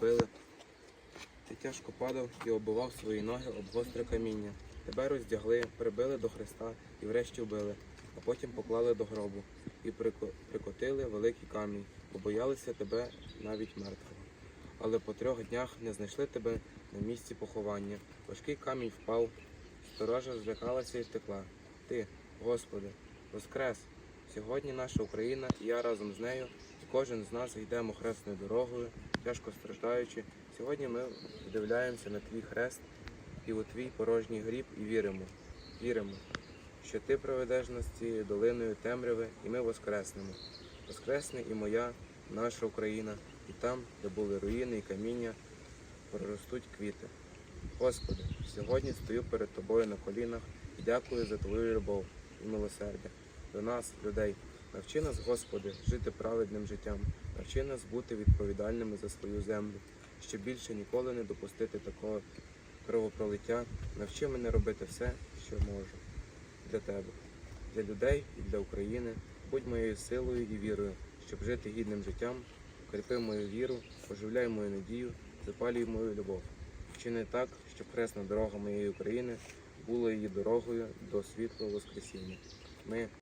били. Ти тяжко падав і оббивав свої ноги об гостре каміння. Тебе роздягли, прибили до Христа і врешті вбили, а потім поклали до гробу і прикотили великий камінь, бо боялися тебе навіть мертвого. Але по трьох днях не знайшли тебе на місці поховання. Важкий камінь впав, сторожа злякалася і втекла. Ти, Господи, воскрес! Сьогодні наша Україна і я разом з нею, кожен з нас йдемо хресною дорогою, тяжко страждаючи. Сьогодні ми вдивляємося на твій хрест і у твій порожній гріб і віримо, віримо, що ти проведеш нас цією долиною темряви, і ми воскреснемо. Воскресне і моя, наша Україна, і там, де були руїни і каміння, проростуть квіти. Господи, сьогодні стою перед тобою на колінах і дякую за твою любов і милосердя до нас, людей. Навчи нас, Господи, жити праведним життям, навчи нас бути відповідальними за свою землю, щоб більше ніколи не допустити такого кровопролиття. Навчи мене робити все, що можу для тебе, для людей і для України. Будь моєю силою і вірою, щоб жити гідним життям, укріпи мою віру, оживляй мою надію, запалюй мою любов. Вчини так, щоб хресна дорога моєї України була її дорогою до світлого Воскресіння. Ми